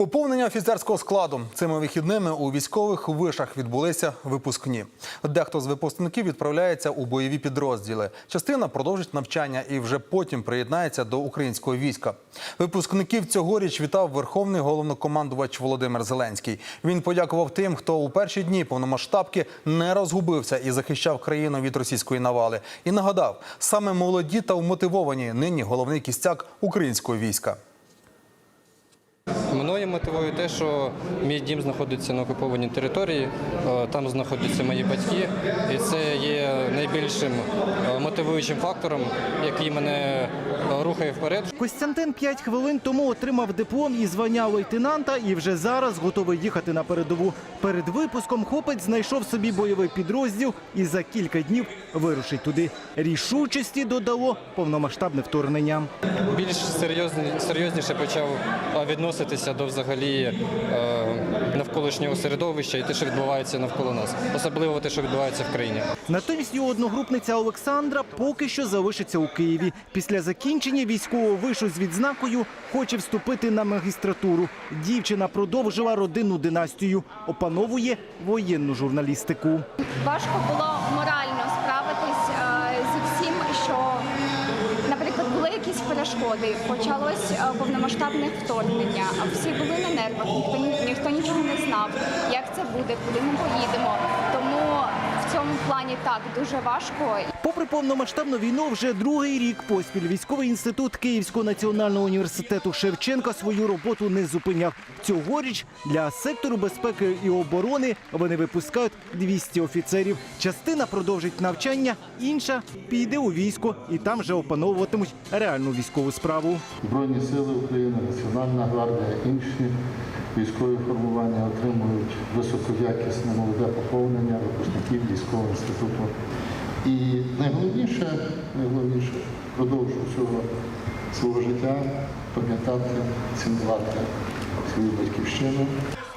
Поповнення офіцерського складу цими вихідними у військових вишах відбулися випускні. Дехто з випускників відправляється у бойові підрозділи. Частина продовжить навчання і вже потім приєднається до українського війська. Випускників цьогоріч вітав верховний головнокомандувач Володимир Зеленський. Він подякував тим, хто у перші дні повномасштабки не розгубився і захищав країну від російської навали. І нагадав, саме молоді та вмотивовані нині головний кістяк українського війська. Мною мотивує те, що мій дім знаходиться на окупованій території, е, там знаходяться мої батьки, і це є найбільшим е, мотивуючим фактором, який мене е, рухає вперед. Костянтин 5 хвилин тому отримав диплом і звання лейтенанта і вже зараз готовий їхати на передову. Перед випуском хлопець знайшов собі бойовий підрозділ і за кілька днів вирушить туди. Рішучості додало повномасштабне вторгнення. Більш серйозні- серйозніше почав відноситися до взагалі е, навколишнього середовища і те, що відбувається навколо нас, особливо те, що відбувається в країні. Натомість його одногрупниця Олександра поки що залишиться у Києві. Після закінчення військового вишу з відзнакою хоче вступити на магістратуру. Дівчина продовжила родинну династію, опановує воєнну журналістику. Важко було морально справитись е, зі всім, що, наприклад, були якісь перешкоди, почалось е, повномасштабне вторгнення, всі були на нервах, ніхто, ніхто нічого не знав, як це буде, куди ми поїдемо. Тому в цьому плані так дуже важко. Попри повномасштабну війну, вже другий рік поспіль військовий інститут Київського національного університету Шевченка свою роботу не зупиняв. Цьогоріч для сектору безпеки і оборони вони випускають 200 офіцерів. Частина продовжить навчання, інша піде у військо і там же опановуватимуть реальну військову справу. Збройні сили України, Національна гвардія, інші військові формування отримують високоякісне молоде поповнення випускників військового інституту. І найголовніше, найголовніше продовжу усього свого життя пам'ятати, цінувати свою батьківщину.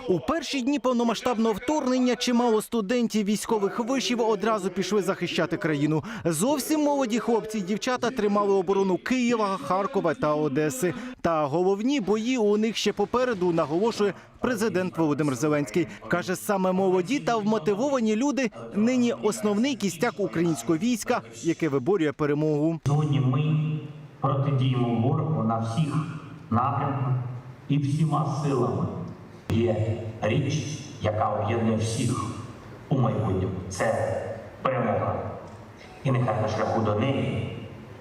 У перші дні повномасштабного вторгнення чимало студентів військових вишів одразу пішли захищати країну. Зовсім молоді хлопці й дівчата тримали оборону Києва, Харкова та Одеси. Та головні бої у них ще попереду наголошує президент Володимир Зеленський. каже, саме молоді та вмотивовані люди нині основний кістяк українського війська, яке виборює перемогу. Сьогодні ми протидіємо ворогу на всіх напрямках і всіма силами. Є річ, яка об'єднує всіх у майбутньому. Це перемога. І нехай на шляху до неї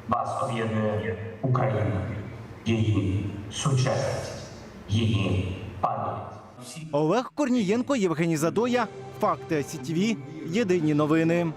вас об'єднує Україна, її сучасність, її пам'ять. Олег Корнієнко, Євгеній Задоя. Факти СІТВ. Єдині новини.